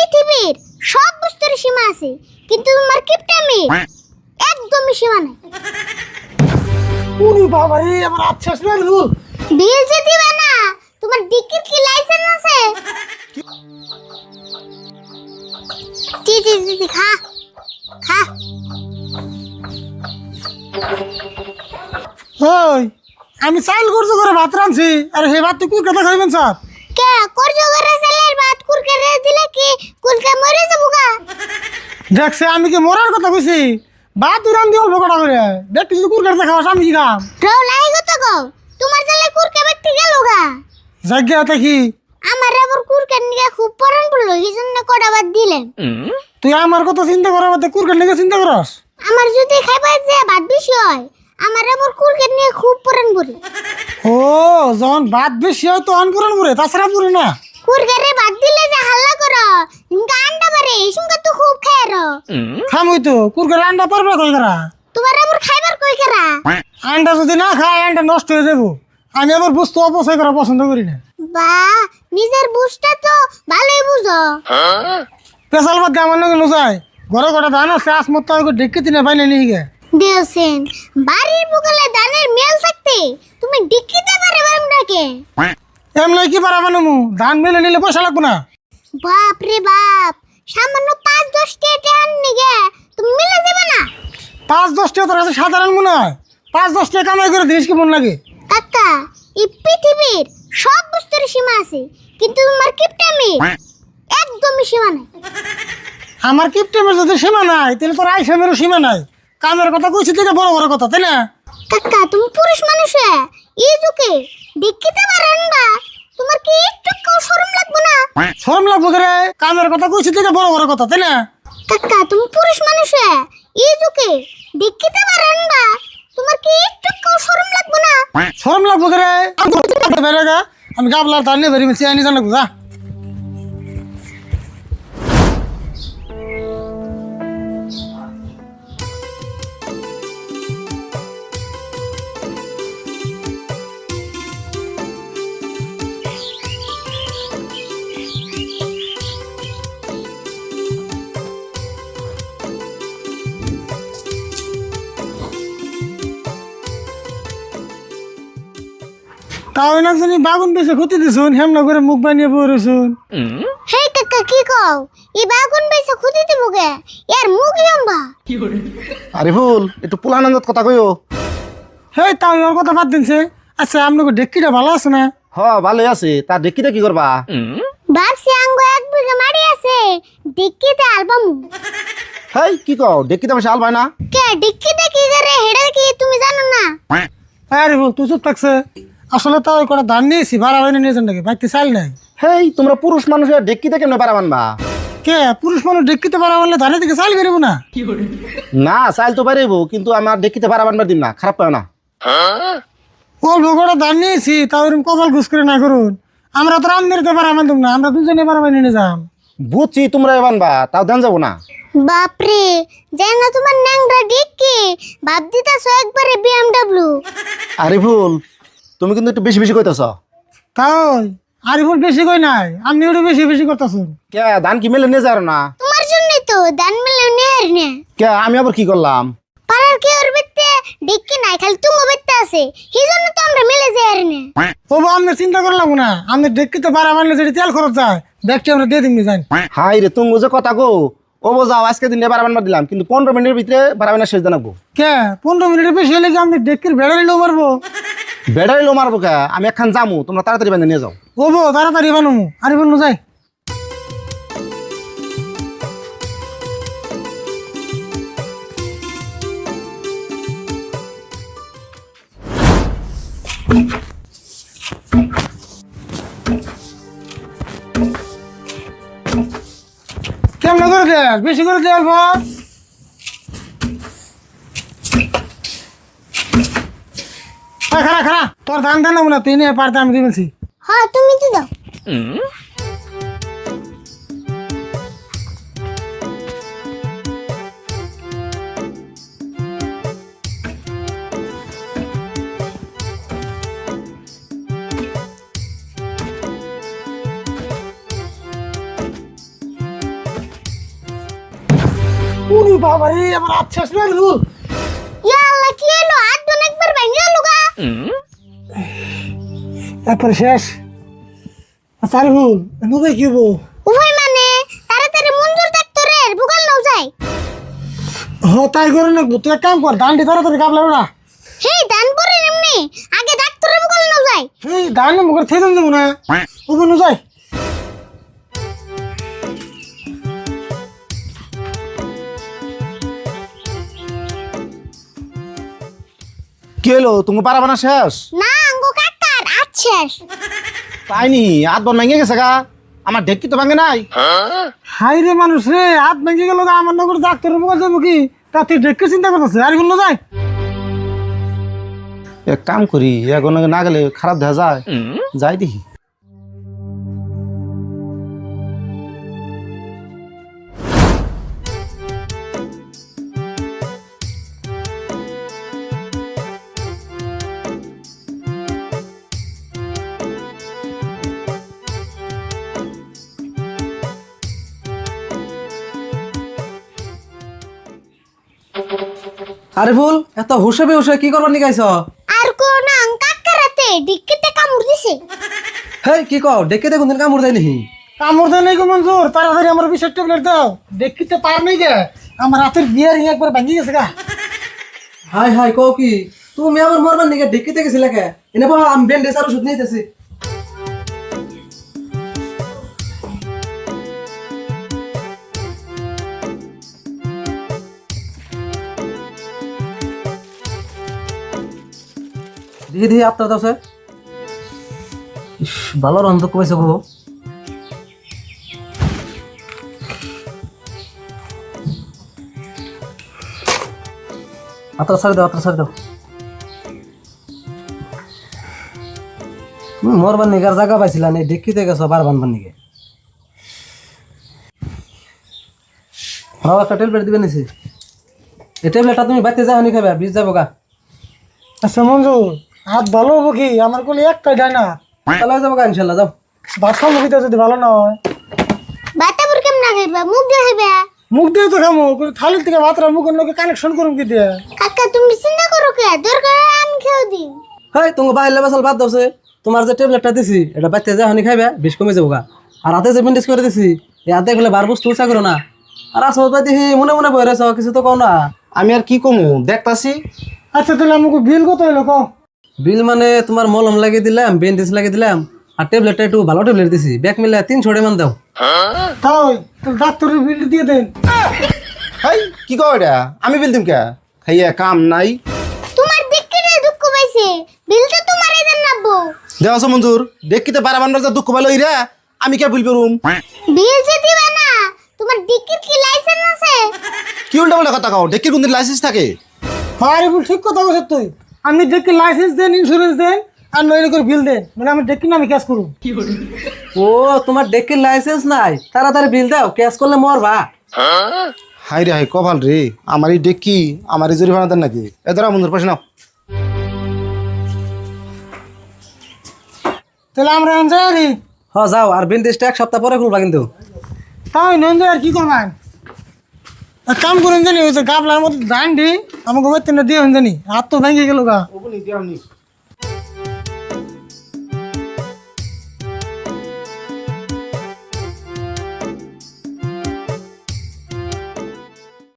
পৃথিবীর সব বস্তুর সীমা আছে কিন্তু তোমার কিপটামি একদমই সীমা নেই। উনি বাবা রে আমার আচ্ছা বিল যে দিবে না তোমার ডিকির কি লাইসেন্স আছে? জি জি জি জি, খা খা। ওই আমি চাইল করছ করে ভাত রাঁধছি আর হে ভাত তুই কথা খাইবেন স্যার। কে করজো করে সালের ভাত কুরকে রে দিলে কি কুলকে মরে যাব গা? দেখছে আমি কি মরার কথা কইছি? ভাত তুই রান্ধি অল্প কটা করে দেখছি তুই কুর কাটতে খাওয়াস আমি কি খাম? রও লাই গো তো গো। তোমার জালে কুরকে ব্যক্তি গেল গা। হাতে কি? আমার আবার কুরকে নিয়ে খুব পরান পড়ল এই জন্য কটা বাদ দিলেন তুই আমার কথা চিন্তা করার মধ্যে কুর কাটলে চিন্তা করস? আমার যদি খাইবার যে ভাত বেশি হয় আমার আবার কুরকে নিয়ে খুব পরান পড়ে ও যখন ভাত বেশি হয় তো অন করেন পরে তাছাড়া পরে না। কুরকারে ভাত দিলে যে হাল্লা করো ইনকা আন্ডা বারে এই সঙ্গে তো খুব খায় রো খামই তো কুর করে আন্ডা পারবে কই করা? তোমার আবার খাইবার কই করা? আন্ডা যদি না খায় আন্ডা নষ্ট হয়ে যাব। আমি আবার বস্তু অপচয় করা পছন্দ করি না। বা নিজের বুঝটা তো ভালোই বুঝো। পেশাল বাদ দিয়ে আমার নাকি নুসাই ঘরে ঘরে ধান আছে আসমত ডেকে তিনে বাইনে নিয়ে গে দিয়েছেন বাড়ির বুকলে ধানের মেল থাকতে তুমি ডিক্কিতে পারে বামটাকে এমনি কি পারা বানামু ধান মেলে নিলে পয়সা লাগবো না? বাপ রে বাপ সামান্য পাঁচ দশ টাকা আননি গে তুমি মিলে দেবে না? পাঁচ দশ টাকা তোর কাছে সাধারণ মনে হয়। পাঁচ দশ টাকা কামাই করে দিস কি মন লাগে? কাকা এই পৃথিবীর সব বস্তুর সীমা আছে কিন্তু তোমার কিপটামি একদমই সীমা নেই। আমার কিপটেমের যদি সীমা নাই তাহলে তোর আইসেমেরও সীমা নাই। কামের কথা কইছি থেকে বড় বড় কথা তাই না? কাকা তুমি পুরুষ মানুষ হয়ে, এই যুগে দেখিতে পারেন না তোমার কি একটু শরম লাগবে না? শরম লাগবে রে? কামের কথা কইছি থেকে বড় বড় কথা তাই না? কাকা তুমি পুরুষ মানুষ হয়ে, এই যুগে দেখিতে পারেন না তোমার কি একটু শরম লাগবে না? শরম লাগবে রে? আমি গাবলার ধান নিয়ে বেরিয়ে মিশিয়ে আনি জানাব যা। তাও না জানি বাগুন বেশি ক্ষতি দিছুন হেমনা করে মুখ বানিয়ে বই রয়েছুন হে কাকা কি কও? এই বাগুন বেসে খুঁজি দিব গে এর মুখ লম্বা। আরে ভুল একটু পুলানন্দত কথা কইও। হেই তাও ওর কথা বাদ দিনছে। আচ্ছা আপনাকে ডেক্কিটা ভালো আছে না? হ ভালোই আছে। তার ডেকিটা কি করবা? ভাবছি আঙ্গ এক বিঘা মারি আছে। ডিক্কিতে অ্যালবাম হেই কি কও? ডেকিতে আমি শাল পাই না? কে ডিক্কিতে কি করে হেডা কি তুমি জানো না? আরে বল তুই চুপ থাকছে। আসলে তো ওই কটা ধান নিয়েছি ভাড়া বাইনে নিয়েছেন নাকি? বাইকতে চাল নাই। হেই তোমরা পুরুষ মানুষের ডেকিতে কেমনে পারা মানবা কে? পুরুষ মানুষ ডেক্কিতে পারা বললে ধানের দিকে চাল বেরোবো না? না চাইল তো পারিব কিন্তু আমার ডেকিতে পারা মানবার দিন না খারাপ পাও না। অল্প কটা ধান নিয়েছি তাও এরকম কপাল ঘুষ করে না করুন। আমরা তো রাম মেরতে পারা মানতাম না আমরা দুজনে পারা বাইনে নিয়ে যাম। বুঝছি তোমরা বানবা তাও দেন যাব না। বাপরে জান না তোমার ন্যাংরা ডিক্কি ভাব দিতাছো একবারে বিএমডব্লিউ আরে ভুল তুমি কিন্তু একটু বেশি বেশি কইতেছ। তাই? আরিফুল বেশি কই নাই? আপনি ওটা বেশি বেশি করতেছেন কে ধান কি মেলে নিয়ে যাও না? তোমার জন্যই তো দান মিলে নেহার নে। কে আমি আবার কি করলাম? পাড়ার কি ওর বেতে ডিক্কি নাই খালি তুমি বেতে আছে। সেই জন্য তো আমরা মিলে যাই আর নে। ও বা আপনি চিন্তা করলাম না। আমি আপনি ডেক্কিতে পারা মানলে যদি তেল খরচ যায় ব্যাগটি আমরা দিয়ে দিন যাই হাই রে তুমি যে কথা গো ও বোঝাও আজকে দিনে বারা বানবার দিলাম কিন্তু পনেরো মিনিটের ভিতরে বারা বানা শেষ জানাব। কে পনেরো মিনিটের বেশি হলে কি আপনি ডেক্কির ভেড়া নিলেও মারবো? বেড়াই লো মারবো কে? আমি একখান যামু, তোমরা তাড়াতাড়ি বেঁধে নিয়ে যাও। ও বো তাড়াতাড়ি বানুমু আরিফুল নু যাই কেমন করে বেশি করে দে, অল্প। এই খারা খারা তোর ধান ধান না তুই নিয়ে পারতে আমি দিবেছি হ্যাঁ তুমি তো দাও উনি বাবা রে আমার আচ্ছা শুনে তারপরে শেষ। আচ্ছা রুল নবে কি হব? উভয় মানে? তাড়াতাড়ি মঞ্জুর ডাক্তার রে বুকাল নাও যায় হ তাই করে না তুই এক কাম কর দান্ডি তাড়াতাড়ি কাপলা না। হে দান পরে এমনি? আগে ডাক্তার বুকাল নাও যায় এই দান মুখের থেকে দেবো না। ওপর নো যাই। কি হলো? তুমি পারাবে না শেষ? না আঙ্গো পাইনি হাত বন ভেঙে গেছে গা। আমার ঢেকি তো ভাঙে নাই। হাই রে মানুষ রে হাত ভেঙে গেল গা, আমার নগর ডাক্তার মুখে যাব কি? তা তুই দেখে চিন্তা করতেছে আর বলল যাই এক কাম করি এখন না গেলে খারাপ দেখা যায়। যাই দেখি। আরে ফুল এত হুসে বেহুসে কি করবার নিকাইছ আর কোন আং কাকারাতে ডিক্কিতে কামড় দিছে। হেই কি কও ডেকে দেখুন দিন কামড় দেয় নাহি? কামড় দেয় নাই গো মঞ্জুর তাড়াতাড়ি আমার বিষের ট্যাবলেট দাও। দেখিতে পার নেই গে আমার হাতের বিয়ার একবার ভেঙে গেছে গা। হাই হাই কও কি তুমি আমার মরবার নিকে ডেকিতে গেছিলে কে? এনে বল আমি ব্যান্ডেজ আর ওষুধ নিতেছি। দিয়ে দিয়ে আপনার দাও স্যার। ইস, ভালো রন্ধ কমেছে গো আত্রা সারি দাও আত্রা সারি দাও। তুমি মরবার নিগার জায়গা পাইছিলা নেই দেখিতে গেছো বার বানবার নিগে। একটা ট্যাবলেট দিবে নিছি। এই ট্যাবলেটটা তুমি বাড়িতে যাও নি খাবে বিষ যাব গা। আচ্ছা মঞ্জুর হাত ভালো হব কি? আমার কোলে একটাই যায় না। তাহলে হয়ে যাব গা ইনশাল্লাহ যাও। ভাত খাব কি যদি ভালো না হয়। বাতাবুর কেমন খাইবা? মুখ দিয়ে খাইবা? মুখ দিয়ে তো খামো থালির থেকে ভাতরা মুখের লোকে কানেকশন করুম কি দিয়ে? কাকা তুমি চিন্তা করো কে? দরকার আমি খেয়ে দিন হাই তুমি বাইরে বাসাল বাদ দাওছে তোমার যে ট্যাবলেটটা দিছি এটা বাড়িতে যাও নি খাইবে বিষ কমে যাব গা। আর হাতে যে ব্যান্ডেজ করে দিছি এই হাতে গেলে বার বস্তু উচা করো না। আর আসো বাড়িতে মনে মনে বই রেছ কিছু তো কও না। আমি আর কি কমু? দেখতাছি। আচ্ছা তাহলে আমাকে বিল কত হলো কও? বিল মানে তোমার মলম লাগিয়ে দিলাম ব্যান্ডেজ লাগিয়ে দিলাম আর ট্যাবলেটটা একটু ভালো ট্যাবলেট দিছি। ব্যাগ মিলে তিনশো মান দাও। তাই তাহলে ডাক্তারের বিল দিয়ে দেন। হাই কি কও এটা? আমি বিল দিম কে? খাইয়া কাম নাই। তোমার দিককে দুঃখ পাইছে। বিল তো তোমার এদের নাববো দেওয়া মঞ্জুর দেখিতে পারাবার যা দুঃখ পালো রে আমি কে বিল পেরুম বিল যে দিবা না তোমার দিকের কি লাইসেন্স আছে? কি উল্টা পাল্টা কথা কও? ডেকির কোনদিন লাইসেন্স থাকে? আরে বল ঠিক কথা বলছিস তুই। আপনি দেখি লাইসেন্স দেন ইন্স্যুরেন্স দেন আর নইলে করে বিল দেন। মানে আমি দেখি না আমি ক্যাশ করুন ও তোমার ডেকের লাইসেন্স নাই? তাড়াতাড়ি বিল দাও ক্যাশ করলে মরবা। হাই রে হাই কভাল রে। আমার এই ডেকি আমার এই জরিমানা দেন নাকি? এ ধরা বন্ধুর পাশে নাও। তাহলে আমরা যাই হ যাও আর ব্যান্ডেজটা এক সপ্তাহ পরে খুলবা কিন্তু। তাই নন্দ আর কি করবেন কাম করুন জানি, ওই যে গাবলার মধ্যে ধান দি, আমাকে ওই তিনটা দিয়ে জানি। হাত তো ভেঙে গেল গা। ওগুলি